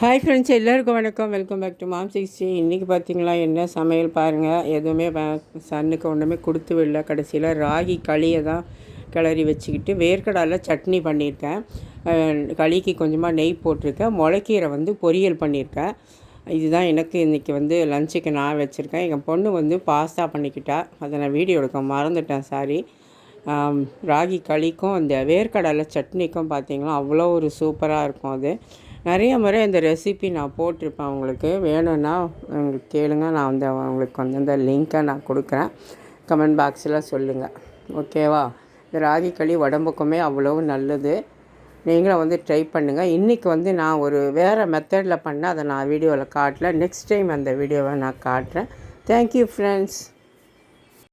Hi friends எல்லாருக்கும் வணக்கம். Welcome back to mom sixty இன்றைக்கி பார்த்தீங்களா என்ன சமையல் பாருங்கள் எதுவுமே சன்னுக்கு ஒன்றுமே கொடுத்து விடல. கடைசியில் ராகி களியை தான் கிளறி வச்சுக்கிட்டு வேர்க்கடலை சட்னி பண்ணியிருக்கேன். களிக்கு கொஞ்சமாக நெய் போட்டிருக்கேன். முளைக்கீரை வந்து பொரியல் பண்ணியிருக்கேன். இதுதான் எனக்கு இன்றைக்கி வந்து லஞ்சுக்கு நான் வச்சுருக்கேன். எங்கள் பொண்ணு வந்து பாஸ்தா பண்ணிக்கிட்டா. அதை நான் வீடியோ எடுக்க மறந்துட்டேன் சாரி ராகி களிக்கும் அந்த வேர்க்கடலை சட்னிக்கும் பார்த்திங்கன்னா அவ்வளோ ஒரு சூப்பராக இருக்கும் அது. நிறைய முறை இந்த ரெசிபி நான் போட்டிருப்பேன் உங்களுக்கு. வேணும்னா உங்களுக்கு கேளுங்க நான் வந்து உங்களுக்கு வந்து அந்த லிங்க்கை நான் கொடுக்குறேன். கமெண்ட் பாக்ஸில் சொல்லுங்கள் ஓகேவா இந்த ராகி களி உடம்புக்குமே அவ்வளோ நல்லது. நீங்களும் வந்து ட்ரை பண்ணுங்கள் இன்றைக்கி வந்து நான் ஒரு வேறு மெத்தடில் பண்ண அதை நான் வீடியோவில் காட்டல. நெக்ஸ்ட் டைம் அந்த வீடியோவை நான் காட்டுறேன். Thank you friends